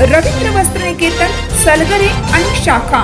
रवींद्र वस्त्र निकेतन सलगरे आणि शाखा.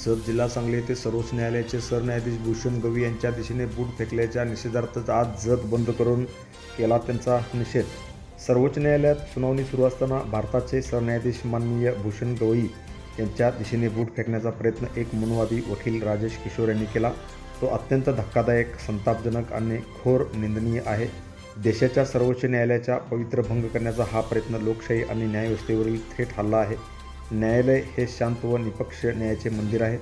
जत जिल्हा सांगली येथे सर्वोच्च न्यायालयाचे सरन्यायाधीश भूषण गवी यांच्या दिशेने बूट फेकल्याच्या निषेधार्थ आज जत बंद करून केला त्यांचा निषेध. सर्वोच्च न्यायालयात सुनावणी सुरू असताना भारताचे सरन्यायाधीश माननीय भूषण गवई यांच्या दिशेने बूट फेकण्याचा प्रयत्न एक मनुवादी वकील राजेश किशोर यांनी केला. तो अत्यंत धक्कादायक संतापजनक आणि खोर निंदनीय आहे. देशाच्या सर्वोच्च न्यायालयाचा पवित्र भंग करण्याचा हा प्रयत्न लोकशाही आणि न्यायव्यवस्थेवरील थेट हल्ला आहे. न्यायालय हे शांत व निपक्ष न्यायाचे मंदिर आहे.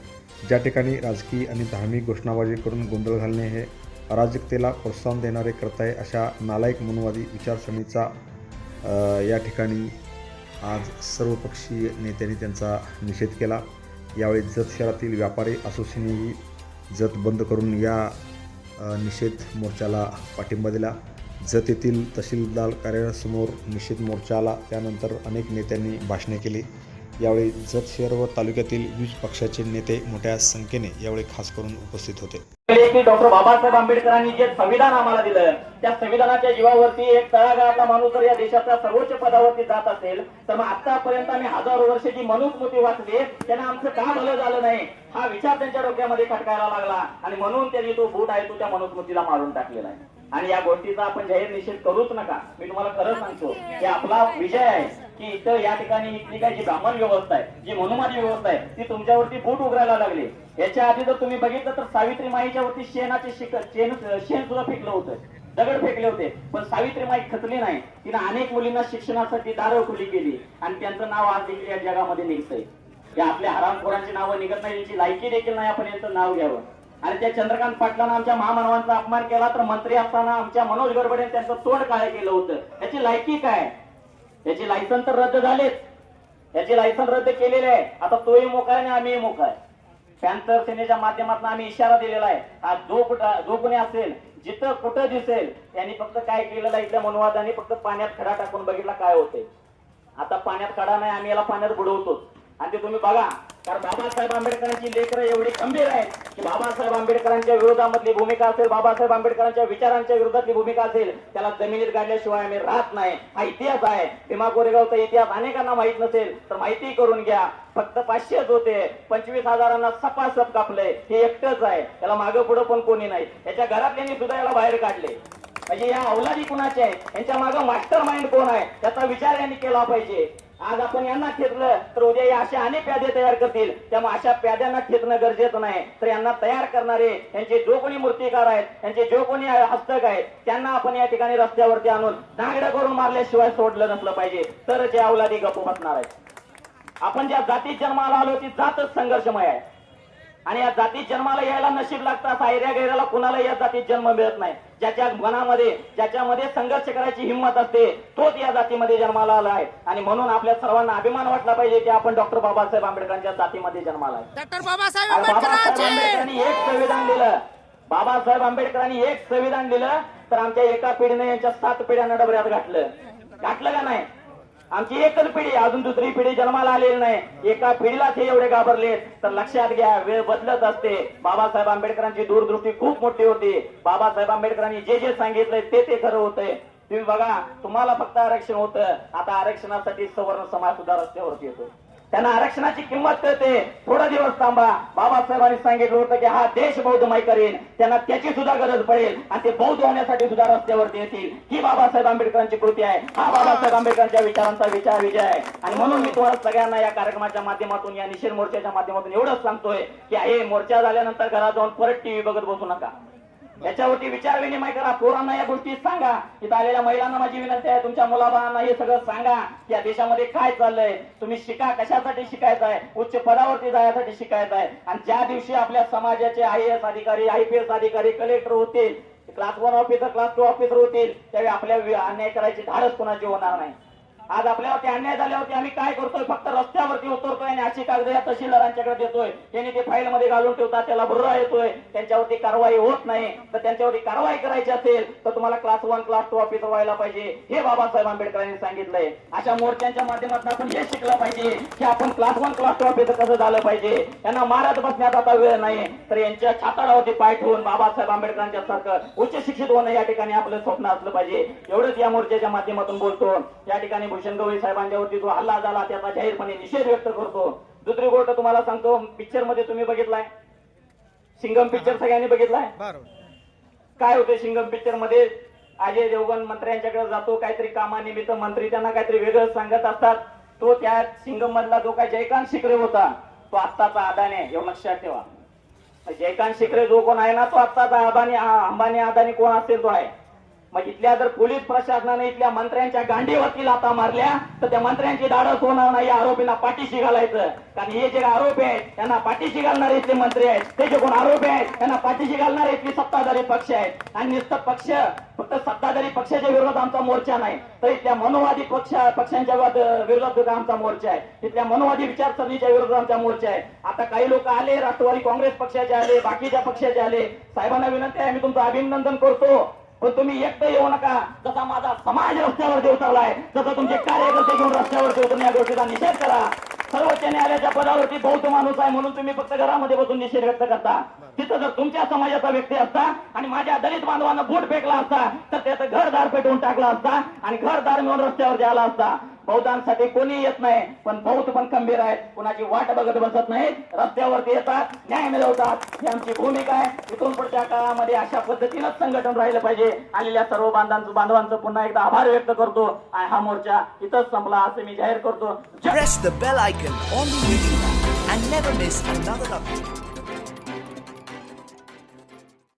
ज्या ठिकाणी राजकीय आणि धार्मिक घोषणाबाजी करून गोंधळ घालणे हे अराजकतेला प्रोत्साहन देणारे करताय अशा नालायक मनुवादी विचारसरणीचा या ठिकाणी आज सर्वपक्षीय नेत्यांनी त्यांचा निषेध केला. यावेळी जत शहरातील व्यापारी असोसिएशनही जत बंद करून या निषेध मोर्चाला पाठिंबा दिला. जत येथील तहसीलदार कार्यालयासमोर निषेध मोर्चा आला त्यानंतर अनेक नेत्यांनी भाषणे केली. यावेळी जत शहर व तालुक्यातील विविध पक्षाचे नेते मोठ्या संख्येने यावेळी खास करून उपस्थित होते. डॉक्टर बाबासाहेब आंबेडकरांनी जे संविधान आम्हाला दिलं त्या संविधानाच्या जीवावरती एक तळागाळातला माणूस जर या देशाच्या सर्वोच्च पदावरती जात असेल तर मग आतापर्यंत आम्ही हजारो वर्ष जी मनुस्मृती वाचली त्यांना आमचं का भलं झालं नाही? हा विचार त्यांच्या डोक्यामध्ये खटकायला लागला आणि म्हणून त्यांनी तो बूट आहे तो त्या मनुस्मृतीला मारून टाकलेला आहे. आणि या गोष्टीचा आपण जाहीर निषेध करूच नका. मी तुम्हाला खरं सांगतो की आपला विजय आहे की इथं या ठिकाणी इथली काय जी ब्राह्मण व्यवस्था आहे जी हनुमानी व्यवस्था आहे ती तुमच्यावरती फूट उघडायला लागली. याच्या आधी जर तुम्ही बघितलं तर सावित्री माईच्या वरती शेणाचे शेण शेण सुद्धा फेकलं होतं. दगड फेकले होते. पण सावित्री माई खचली नाही. तिने अनेक मुलींना शिक्षणासाठी दारं खुली केली आणि त्यांचं नाव आज देखील या जगामध्ये निघतंय. या आपल्या हरामखोरांची नावं निघत नाही त्यांची लायकी देखील नाही आपण यांचं नाव घ्यावं. आणि त्या चंद्रकांत पाटलांना आमच्या महामानवांचा अपमान केला तर मंत्री असताना आमच्या मनोज गरबडे त्यांचं तोंड काय केलं होतं. याची लायकी काय? याची लायसन तर रद्द झालेच. याची लायसन रद्द केलेले आहे. आता तोही मोका आहे आणि आम्हीही मोका आहे. पॅन्थर सेनेच्या माध्यमातून आम्ही इशारा दिलेला आहे. हा जो कुठं जो कोणी असेल जिथं कुठं दिसेल त्यांनी फक्त काय केलेलं आहे इथल्या मनुवादाने फक्त पाण्यात खडा टाकून बघितला काय होते आता पाण्यात खडा नाही आम्ही याला पाण्यात बुडवतोच. आणि ते तुम्ही बघा कारण बाबासाहेब आंबेडकरांची लेकरं एवढी खंबीर आहेत की बाबासाहेब आंबेडकरांच्या विरोधामधली भूमिका असेल बाबासाहेब आंबेडकरांच्या विचारांच्या विरोधातली भूमिका असेल त्याला जमिनीत गाडल्याशिवाय आम्ही राहत नाही. हा इतिहास आहे. भीमा कोरेगावचा इतिहास अनेकांना माहीत नसेल तर माहिती करून घ्या. फक्त पाचशेच होते. पंचवीस हजारांना सपासप कापले. हे एकटंच आहे. त्याला मागं पुढं पण कोणी नाही. त्याच्या घरातल्यांनी सुद्धा याला बाहेर काढले. म्हणजे या अवलादी कुणाचे आहेत? यांच्या मागं मास्टर माइंड कोण आहे? त्याचा विचार यांनी केला पाहिजे. आज आपण यांना खेचलं तर उद्या या अशा अनेक प्यादे तयार करतील. त्यामुळे अशा प्याद्यांना खेचणं गरजेचं नाही. तर यांना तयार करणारे यांचे जो कोणी मूर्तिकार आहेत यांचे जो कोणी हस्तक आहेत त्यांना आपण या ठिकाणी रस्त्यावरती आणून नागडं करून मारल्याशिवाय सोडलं नसलं पाहिजे. तरच या अवलादी गप्प बसणार आहेत. आपण ज्या जातीत जन्माला आलो ती जातच संघर्षमय आहे. आणि या जातीत जन्माला यायला नशीब लागतं असा ऐऱ्या गैराला कुणाला या जातीत जन्म मिळत नाही. ज्याच्या मनामध्ये ज्याच्यामध्ये संघर्ष करायची हिंमत असते तोच या जातीमध्ये जन्माला आला आहे. आणि म्हणून आपल्या सर्वांना अभिमान वाटला पाहिजे की आपण डॉक्टर बाबासाहेब आंबेडकरांच्या जातीमध्ये जन्माला आहे. डॉक्टर बाबासाहेब आंबेडकरांनी एक संविधान दिलं. बाबासाहेब आंबेडकरांनी एक संविधान दिलं तर आमच्या एका पिढीने यांच्या सात पिढ्यांना डबऱ्यात घातलं. घातलं का नाही? आमची एकच पिढी अजून दुसरी पिढी जन्माला आलेली नाही. एका पिढीलाच हे एवढे घाबरले तर लक्षात घ्या वेळ बदलत असते. बाबासाहेब आंबेडकरांची दूरदृष्टी खूप मोठी होती. बाबासाहेब आंबेडकरांनी जे जे सांगितलंय ते ते खरं होतंय. तुम्ही बघा तुम्हाला फक्त आरक्षण होतं. आता आरक्षणासाठी सवर्ण समाज सुद्धा रस्त्यावरती येतो. त्यांना आरक्षणाची किंमत कळते. थोडा दिवस थांबा. बाबासाहेबांनी सांगितलं होतं की हा देश बौद्धमय करेल त्यांना त्याची सुद्धा गरज पडेल. आणि ते बौद्ध होण्यासाठी सुद्धा रस्त्यावरती येतील. ही बाबासाहेब आंबेडकरांची कृती आहे. हा बाबासाहेब आंबेडकरांच्या विचारांचा विचार विजय आहे. आणि म्हणून मी तुम्हाला सगळ्यांना या कार्यक्रमाच्या माध्यमातून या निषेध मोर्चाच्या माध्यमातून एवढंच सांगतोय की हे मोर्चा झाल्यानंतर घरात जाऊन परत टीव्ही बघत बसू नका. याच्यावरती विचार विनिमय करा. पोरांना या गोष्टी सांगा. इथं आलेल्या महिलांना माझी विनंती आहे तुमच्या मुलाबाळांना हे सगळं सांगा की या देशामध्ये काय चाललंय. तुम्ही शिका कशासाठी शिकायचं आहे उच्च पदावरती जाण्यासाठी शिकायचं आहे आणि ज्या दिवशी आपल्या समाजाचे आय एस अधिकारी आय पी एस अधिकारी कलेक्टर होतील class one officer class two officer होतील त्यावेळी आपल्या अन्याय करायची धाडस कोणाची होणार नाही. आज आपल्यावरती अन्याय झाल्यावरती आम्ही काय करतोय? फक्त रस्त्यावरती उतरतोय आणि अशी कागद या तहसीलदारांच्याकडे देतोय. त्यांनी ते फाईल मध्ये घालून ठेवतात त्याला बुर्रा येतोय. त्यांच्यावरती कारवाई होत नाही. तर त्यांच्यावरती कारवाई करायची असेल तर तुम्हाला class one class two officer व्हायला पाहिजे. हे बाबासाहेब आंबेडकरांनी सांगितलंय. अशा मोर्चांच्या माध्यमातून आपण हे शिकलं पाहिजे की आपण class one class two officer कसं झालं पाहिजे. यांना मारत बसण्यात आता वेळ नाही. तर यांच्या छाताडावरती पाय ठेवून बाबासाहेब आंबेडकरांच्या सारखं उच्च शिक्षित होणं या ठिकाणी आपलं स्वप्न असलं पाहिजे. एवढंच या मोर्चाच्या माध्यमातून बोलतो. या ठिकाणी भूषण गवळी साहेबांच्यावरती जो हल्ला झाला त्याचा जाहीरपणे निषेध व्यक्त करतो. दुसरी गोष्ट तुम्हाला सांगतो पिक्चरमध्ये तुम्ही बघितलाय? सिंगम पिक्चर सगळ्यांनी बघितलाय? काय होते सिंगम पिक्चरमध्ये? अजय देवगण मंत्र्यांच्याकडे जातो काहीतरी कामानिमित्त मंत्री त्यांना काहीतरी वेगळं सांगत असतात. तो त्या सिंगम मधला जो काय जयकांत शिकरे होता तो आत्ताचा अदानी आहे. एवढं लक्षात ठेवा. जयकांत शिकरे जो कोण आहे ना तो आत्ताचा अदानी अंबानी अदानी कोण असेल तो आहे. मग इथल्या जर पोलीस प्रशासनाने इथल्या मंत्र्यांच्या गांडीवरती लाता मारल्या तर त्या मंत्र्यांची धाडस होणार नाही या आरोपींना पाठीशी घालायचं. कारण हे जे आरोपी आहेत त्यांना पाठीशी घालणारे इथले मंत्री आहेत. ते जे कोण आरोपी आहेत त्यांना पाठीशी घालणारे इथले सत्ताधारी पक्ष आहेत. आणि नुसतं पक्ष फक्त सत्ताधारी पक्षाच्या विरोधात आमचा मोर्चा नाही तर इथल्या मनोवादी पक्ष पक्षांच्या विरोधात विरोधात सुद्धा आमचा मोर्चा आहे. इथल्या मनोवादी विचारसरणीच्या विरोधात आमचा मोर्चा आहे. आता काही लोक आले राष्ट्रवादी काँग्रेस पक्षाचे आले बाकीच्या पक्षाचे आले. साहेबांना विनंती आहे मी तुमचं अभिनंदन करतो. पण तुम्ही एकटं येऊ नका. जसा माझा समाज रस्त्यावर देवतावलाय तसं तुमचे कार्यकर्ते घेऊन रस्त्यावर उतरून या गोष्टीचा निषेध करा. सर्वोच्च न्यायालयाच्या पदावरती बौद्ध माणूस आहे म्हणून तुम्ही फक्त घरामध्ये बसून निषेध व्यक्त करता. तिथं जर तुमच्या समाजाचा व्यक्ती असता आणि माझ्या दलित बांधवांना बूट फेकला असता तर त्याचं घरदार पेटवून टाकला असता आणि घरदार मिळून रस्त्यावर आला असता. बौद्धांसाठी कोणी येत नाही पण बौद्ध पण खंबीर आहेत. कुणाची वाट बघत बसत नाहीत रस्त्यावरती येतात न्याय मिळवतात. ही आमची भूमिका आहे. इथून पुढच्या काळामध्ये अशा पद्धतीनंच संघटन राहिलं पाहिजे. आलेल्या सर्व बांधांचं बांधवांचं पुन्हा एकदा आभार व्यक्त करतो. आणि हा मोर्चा इथंच संपला असं मी जाहीर करतो. press the bell icon on the YouTube and never miss another update.